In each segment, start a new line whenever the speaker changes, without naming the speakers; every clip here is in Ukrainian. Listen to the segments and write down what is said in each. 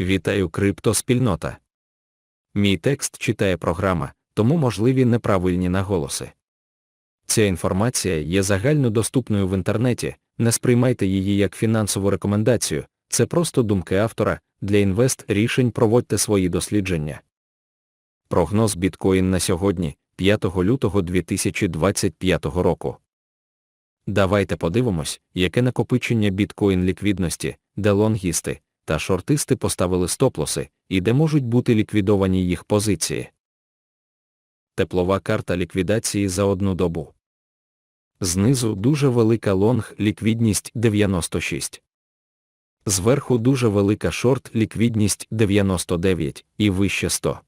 Вітаю криптоспільнота. Мій текст читає програма, тому можливі неправильні наголоси. Ця інформація є загальнодоступною в інтернеті, не сприймайте її як фінансову рекомендацію, це просто думки автора, для інвест рішень проводьте свої дослідження. Прогноз біткоін на сьогодні, 5 лютого 2025 року. Давайте подивимось, яке накопичення біткоін ліквідності, де лонгісти та шортисти поставили стоплоси, і де можуть бути ліквідовані їх позиції. Теплова карта ліквідації за одну добу. Знизу дуже велика лонг ліквідність 96. Зверху дуже велика шорт ліквідність 99 і вище 100.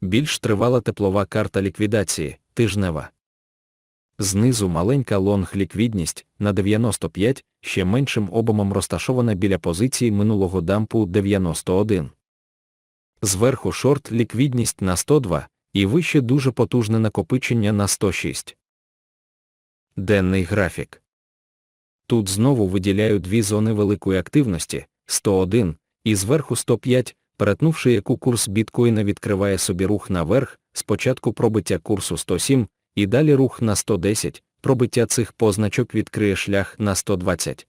Більш тривала теплова карта ліквідації тижнева. Знизу маленька лонг ліквідність на 95, ще меншим обомом розташована біля позиції минулого дампу 91. Зверху шорт ліквідність на 102 і вище дуже потужне накопичення на 106. Денний графік. Тут знову виділяю дві зони великої активності 101 і зверху 105, перетнувши яку курс біткоїна відкриває собі рух наверх, спочатку пробиття курсу 107, і далі рух на 110, пробиття цих позначок відкриє шлях на 120.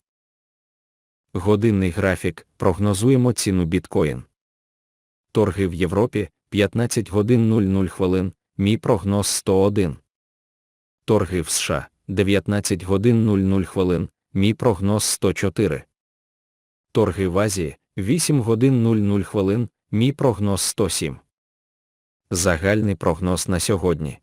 Годинний графік. Прогнозуємо ціну біткоін. Торги в Європі 15 годин 00 хвилин, мій прогноз 101. Торги в США 19 годин 00 хвилин, мій прогноз 104. Торги в Азії 8 годин 00 хвилин, мій прогноз 107. Загальний прогноз на сьогодні.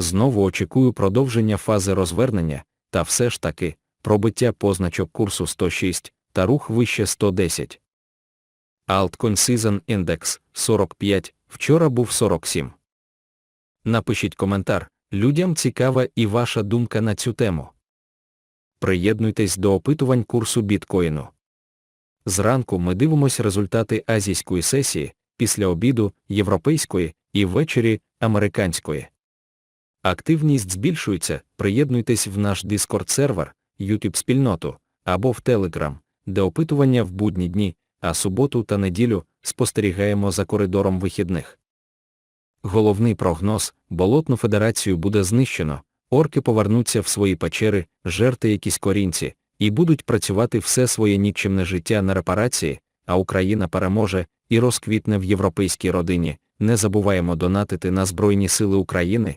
Знову очікую продовження фази розвернення, та все ж таки, пробиття позначок курсу 106 та рух вище 110. Altcoin Season Index 45, вчора був 47. Напишіть коментар, людям цікава і ваша думка на цю тему. Приєднуйтесь до опитувань курсу біткоїну. Зранку ми дивимося результати азійської сесії, після обіду європейської і ввечері американської. Активність збільшується, приєднуйтесь в наш Discord сервер, YouTube спільноту або в Telegram, де опитування в будні дні, а суботу та неділю спостерігаємо за коридором вихідних. Головний прогноз болотну федерацію буде знищено, орки повернуться в свої печери, жерти якісь корінці, і будуть працювати все своє нікчемне життя на репарації, а Україна переможе і розквітне в європейській родині. Не забуваємо донатити на Збройні Сили України.